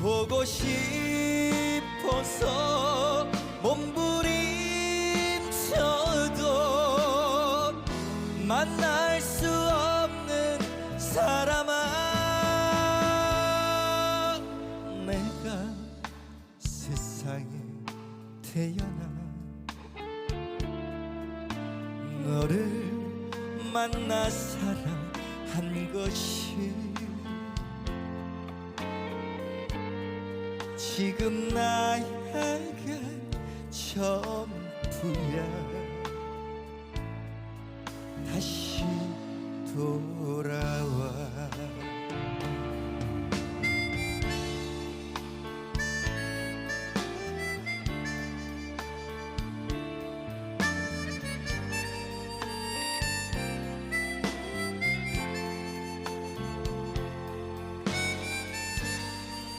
보고 싶어서 몸부림쳐도 만날 수 없는 사람아. 내가 세상에 태어나 너를 만나 사랑한 것이 지금 나에게 전부야. 다시 돌아